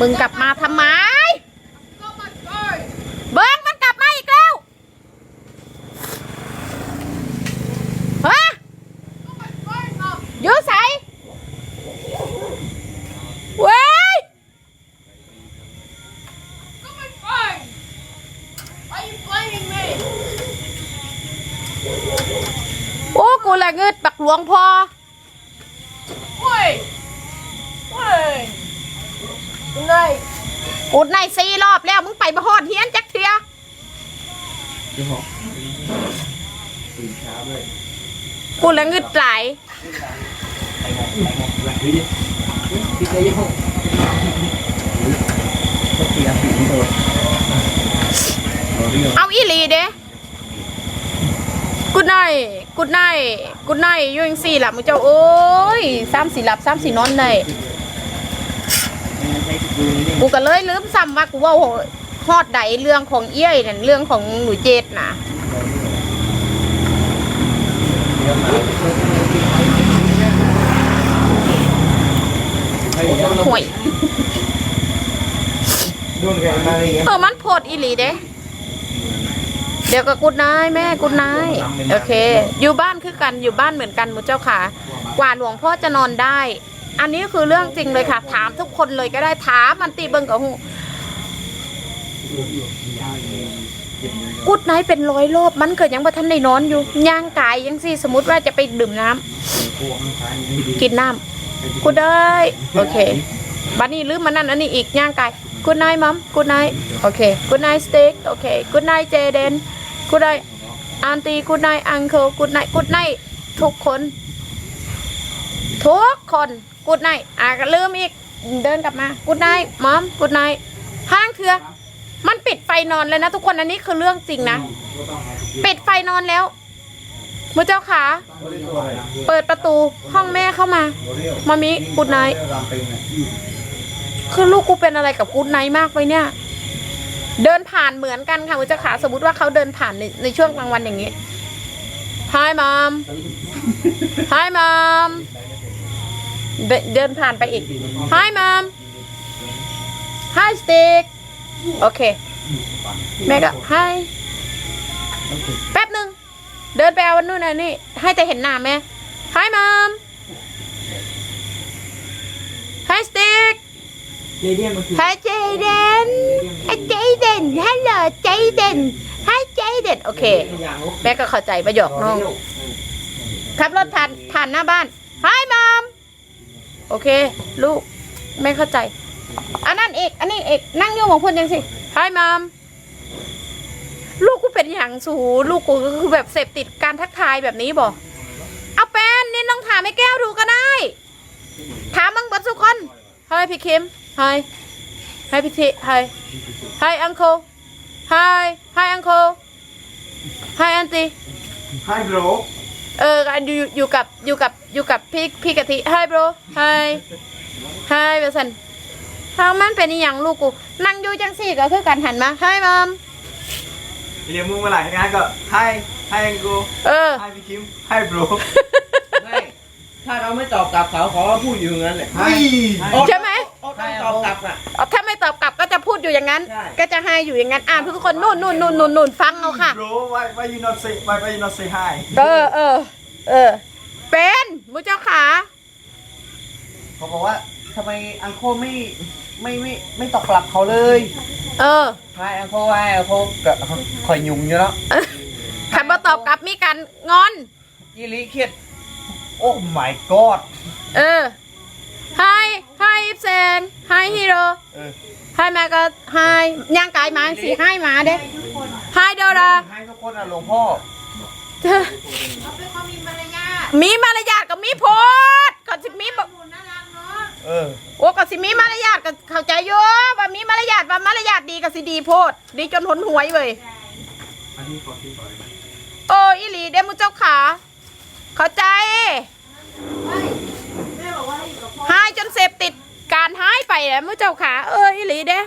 มึงกลับมาทำไม เบิ้งมันกลับมาอีกแล้วฮะยูใส่เว้ยโอ้กูละเงิดปักหลวงพอ กูในสี่รอบแล้วมึงไปบ่ฮอดเฮียนจักเทียยี่ห้อตื่นเช้าด้วยกูละเงิดหลายไปมองไปมองหลังดิติดเลยยี่ห้อก็เตรียมผีโดดเราเรื่องเอาอีหลีเด้กูในกูในกูในอยูจังสี่หลับมึงเจ้าโอ้ยสามสี่หลับสามสี่นอนได้ใช้ดูนี่ กูก็เลยลืมซ้ำว่ากูเว่าฮอดใดเรื่องของเอี้ยยนั่นเรื่องของหนูเจดนะเดี๋ยวมาให้เดี๋ยวห่วยดูนกันมาเลยเออมันโพดอีหลีเด้เดี๋ยวก็กุดนายแม่กุดนายโอเค อยู่บ้านคือกันอยู่บ้านเหมือนกันมุเจ้าค่ะ กว่าหลวงพ่อจะนอนได้ อันนี้คือเรื่องจริงเลยค่ะ ถามทุกคนเลยก็ได้ถามมันตีเบิงกับหูกุดไนเป็นร้อยรอบมันเกิดยังบ่ทันได้นอนอยู่ย่างกายยังสิสมมติว่าจะไปดื่มน้ำกินน้ำกุดได้โอเคบัดนี้ลืมมันนั่นอันนี้อีกย่างไก่ Good night mom Good night โอเค Good night steak โอเค Good night Jaden Good night auntie Good night uncle Good night Good night ทุกคน ทุกคน Good night อะก็ลืมอีกเดินกลับมา Good night mom Good night ห้างเถื่อมันปิดไฟนอนเลยนะทุกคนอันนี้คือเรื่องจริงนะปิดไฟนอนแล้วมือเจ้าขาเปิดประตูห้องแม่เข้ามามามิ Good night คือลูกกูเป็นอะไรกับกูดไนท์มากเลยเนี่ย เดินผ่านเหมือนกันค่ะคุณเจ้าขาสมมติว่าเขาเดินผ่านในในช่วงกลางวันอย่างนี้ Hi mom Hi mom เดินเดินผ่านไปอีก Hi mom Hi stick โอเค แม่ก็ Hi แป๊บหนึ่งเดินไปเอาวันนู่นน่ะนี่ ให้แต่เห็นหน้าแม่ Hi mom Hi stick เจเดียนมันคือ Hi Jaden Hi Jaden Hello Jaden Hi Jaden โอเคอย่างลูกแม่ก็เข้าใจประโยคน้องขับรถผ่านผ่านหน้าบ้าน Hi mom โอเค ลูก ไม่เข้าใจ อันนั้นเอก อันนี้เอกนั่งอยู่ของพูดยังสิ Hi mom ลูกกูเป็นอย่างสูลูกกูก็คือแบบเสพติดการทักทายแบบนี้บอกเอาเป็นนี่น้องถามให้แก้วดูก็ได้ ถามมึงเบัดสุกคน Hi พี่คิม Hi Hi พี่ทิ Hi Hi uncle Hi Hi uncle Hi auntie ให้โบรเอออยู่อยู่กับอยู่กับอยู่กับพี่พี่กะทิ Hi bro Hi Hi เบสันทางมันเป็นอหย่างลูกกูนั่งอยู่จังสี่ก็คือกันหันมา Hi mom เรียกมึงเมื่อไหร่งานก็ให้ให้กูเออให้พี่คิมให้บรูไม่ถ้าเราไม่ตอบกลับเขาเขาก็พูดอยู่อย่างนั้นแหละให้ใช่ไหมเขาต้องตอบกลับอะเอาถ้าไม่ตอบกลับก็จะพูด อยู่อย่างนั้น ใช่ ก็จะให้อยู่อย่างนั้นอ่านทุกคนนู่นนู่นนู่นนู่นนู่นฟังเอาค่ะบรู why why you not say why why you not say hi เออเออเออ เป็นมุเจ้าขาเขาบอกว่าทำไมอังโคไม่ไม่ไม่ไม่ตอบกลับเขาเลยเออใช่อังโคว่าอังโคกับคอยยุ่งอยู่แล้วคำว่าตอบกลับมีการงอน ยี่ลีเครียดโอ้ my god เออ Hi Hi อิฟเซง Hi ฮีโร่ เออ Hi แม่ก็ Hi ย่างกายมาสี Hi มาเด้ Hi โดราให้ทุกคนอะหลวงพ่อมีมารยาทกับมีโพดก็สิมีบ่เออ โอ้ก็สิมีมารยาทก็เข้าใจอยู่ว่ามีมารยาทว่ามารยาทดีก็สิดีโพดดีจนหนหวยเว้ยโอ้อีหลีเด้มุเจ้าขาเข้าใจหายจ นเสพติดการหายไปแล้วมุเจ้าขาเอออีหลีเด้